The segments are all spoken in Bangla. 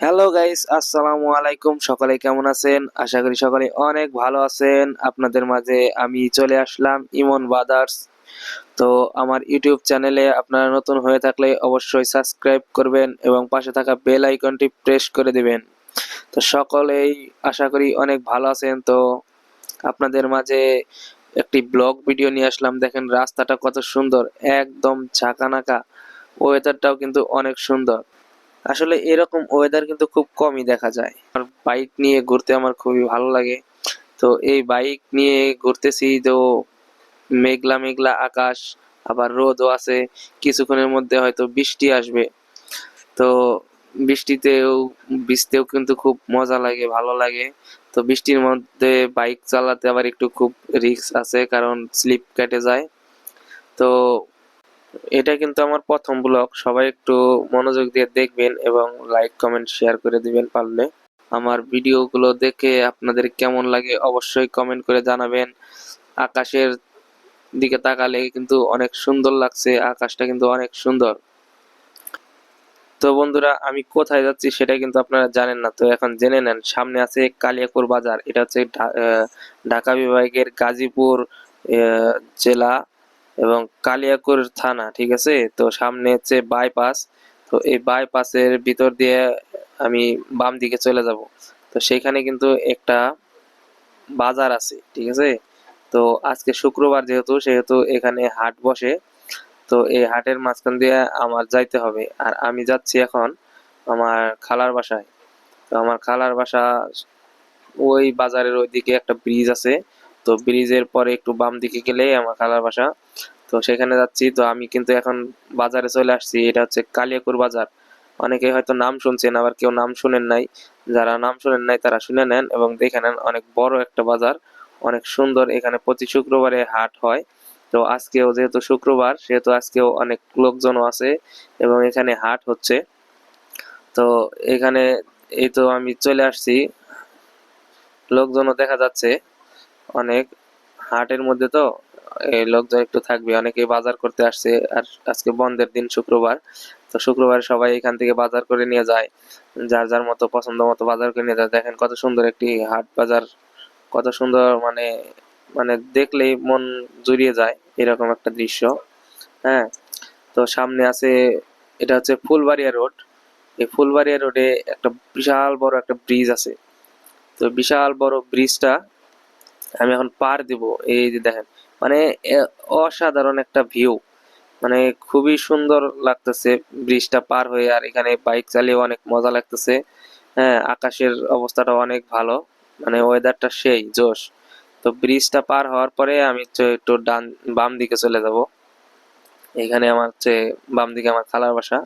হ্যালো গাইস আসসালামু আলাইকুম সকলে কেমন আছেন? আশা করি সকলে অনেক ভালো আছেন। আপনাদের মাঝে আমি চলে আসলাম ইমন বাদার্স তো আমার ইউটিউব চ্যানেলে আপনারা নতুন হয়ে থাকলে অবশ্যই সাবস্ক্রাইব করবেন এবং পাশে থাকা বেল আইকনটি প্রেস করে দিবেন। তো সকলেই আশা করি অনেক ভালো আছেন। তো আপনাদের মাঝে একটি ব্লগ ভিডিও নিয়ে আসলাম। দেখেন, রাস্তাটা কত সুন্দর। একদম ঝাঁকানাকা। ওয়েদারটাও কিন্তু অনেক সুন্দর। আসলে এরকম ওয়েদার কিন্তু খুব কমই দেখা যায়। আর বাইক নিয়ে ঘুরতে আমার খুবই ভালো লাগে। তো এই বাইক নিয়ে ঘুরতেছি তো মেঘলা মেঘলা আকাশ, আবার রোদও আছে। কিছুক্ষণের মধ্যে হয়তো বৃষ্টি আসবে। তো বৃষ্টিতেও ভিজতেও কিন্তু খুব মজা লাগে, ভালো লাগে। তো বৃষ্টির মধ্যে বাইক চালাতে আবার একটু খুব রিস্ক আছে, কারণ স্লিপ কেটে যায়। তো এটা কিন্তু আমার প্রথম ব্লগ। সবাই একটু মনোযোগ দিয়ে দেখবেন এবং লাইক কমেন্ট শেয়ার করে দিবেন পারলে। আমার ভিডিওগুলো দেখে আপনাদের কেমন লাগে অবশ্যই কমেন্ট করে জানাবেন। আকাশের দিকে তাকালে কিন্তু অনেক সুন্দর লাগছে, আকাশটা কিন্তু অনেক সুন্দর। তো বন্ধুরা, আমি কোথায় যাচ্ছি সেটা কিন্তু আপনারা জানেন না। তো এখন জেনে নেন, সামনে আছে কালিয়াকুর বাজার। এটা হচ্ছে ঢাকা বিভাগের গাজীপুর জেলা। এবং কালিয়াকুর থানা, ঠিক আছে? তো সামনে হচ্ছে বাইপাস তো এই বাইপাসের ভিতর দিয়ে আমি বাম দিকে চলে যাব। তো সেখানে কিন্তু একটা বাজার আছে, ঠিক আছে? তো আজকে শুক্রবার যেহেতু, সেহেতু এখানে হাট বসে। তো এই হাটের মাঝখান দিয়ে আমার যাইতে হবে। আর আমি যাচ্ছি এখন আমার খালার বাসায়। তো আমার খালার বাসা ওই বাজারের ওইদিকে একটা ব্রিজ আছে। তো ব্রিজের পরে একটু বাম দিকে গেলেই আমার খালার বাসা। তো সেখানে যাচ্ছি, তো আমি কিন্তু এখন বাজারে চলে আসছি, এটা হচ্ছে কালিয়াকুর বাজার। অনেকে হয়তো নাম শুনছেন, আবার কেউ নাম শুনেন নাই। যারা নাম শুনেন নাই, তারা শুনে নেন এবং দেখে নেন অনেক বড় একটা বাজার। অনেক সুন্দর, এখানে প্রতি শুক্রবারে হাট হয়। তো আজকেও যেহেতু শুক্রবার, সেহেতু আজকেও অনেক লোকজনও আছে এবং এখানে হাট হচ্ছে। তো এখানে এই তো আমি চলে আসছি। লোকজনও দেখা যাচ্ছে। অনেক হাটের মধ্যে তো লোকজন একটু থাকবে। অনেকেই বাজার করতে আসছে আর আজকে বন্ধের দিন শুক্রবার। তো শুক্রবার সবাই এখান থেকে বাজার করে নিয়ে যায়। যার যার মতো পছন্দ মতো বাজার করে নিয়ে যায়। দেখেন কত সুন্দর একটি হাট বাজার, কত সুন্দর মানে মানে দেখলেই মন জুড়িয়ে যায় এরকম একটা দৃশ্য। হ্যাঁ তো সামনে আছে, এটা হচ্ছে ফুলবাড়িয়া রোড। এই ফুলবাড়িয়া রোডে একটা বিশাল বড় একটা ব্রিজ আছে। তো বিশাল বড় ব্রিজটা আমি এখন পার দিব, এই যে দেখেন। মানে অসাধারণ একটা ভিউ মানে খুবই সুন্দর লাগতেছে ব্রিজটা পার হয়ে, আর এখানে বাইক চালিয়ে অনেক মজা লাগতেছে। হ্যাঁ আকাশের অবস্থাটা অনেক ভালো। মানে ওয়েদারটা সেই, জোশ। তো ব্রিজটা পার হওয়ার পরে আমি একটু ডান বাম দিকে চলে যাব। এখানে আমার হচ্ছে বাম দিকে আমার খালার বাসা।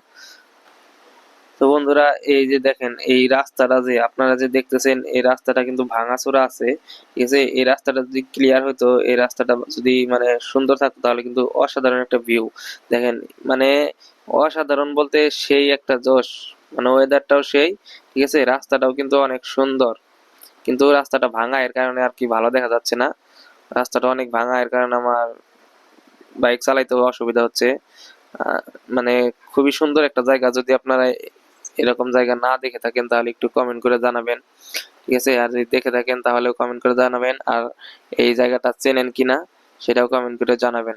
তো বন্ধুরা, এই যে দেখেন, এই রাস্তাটা যে আপনারা যে দেখতেছেন, এই রাস্তাটা কিন্তু ভাঙাচোরা আছে, ঠিক আছে? এই রাস্তাটা যদি ক্লিয়ার হতো এই রাস্তাটা যদি মানে সুন্দর থাকতো, তাহলে কিন্তু অসাধারণ একটা ভিউ দেখেন মানে অসাধারণ বলতে সেই একটা জোশ মানে ওয়েদারটাও সেই, ঠিক আছে? রাস্তাটাও কিন্তু অনেক সুন্দর। কিন্তু রাস্তাটা ভাঙা এর কারণে আর কি ভালো দেখা যাচ্ছে না। রাস্তাটা অনেক ভাঙা এর কারণে আমার বাইক চালাইতেও অসুবিধা হচ্ছে। মানে খুবই সুন্দর একটা জায়গা যদি আপনারা এরকম জায়গা না দেখে থাকেন, তাহলে একটু কমেন্ট করে জানাবেন। ঠিক আছে? আর যদি দেখে থাকেন, তাহলেও কমেন্ট করে জানাবেন। আর এই জায়গাটা চেনেন কিনা সেটাও কমেন্ট করে জানাবেন।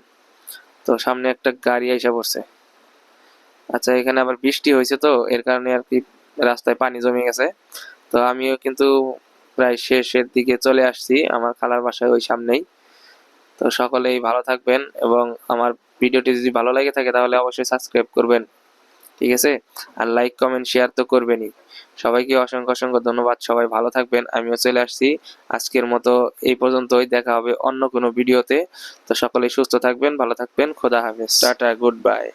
তো সামনে একটা গাড়ি এসে পড়ছে। আচ্ছা এখানে আবার বৃষ্টি হয়েছে তো, এর কারণে আর কি রাস্তায় পানি জমে গেছে। তো আমিও কিন্তু প্রায় শেষের দিকে চলে আসছি, আমার খালার বাসায় ওই সামনেই। তো সকলেই ভালো থাকবেন এবং আমার ভিডিওটি যদি ভালো লাগে থাকে, তাহলে অবশ্যই সাবস্ক্রাইব করবেন। ঠিক আছে? আর লাইক কমেন্ট শেয়ার তো করবেনই। সবাইকে অসংখ্য অসংখ্য ধন্যবাদ। সবাই ভালো থাকবেন। আমিও চলে আসছি। আজকের মতো এই পর্যন্তই। দেখা হবে অন্য কোনো ভিডিওতে তো। সকলেই সুস্থ থাকবেন, ভালো থাকবেন। খোদা হাফেজ। Tata good bye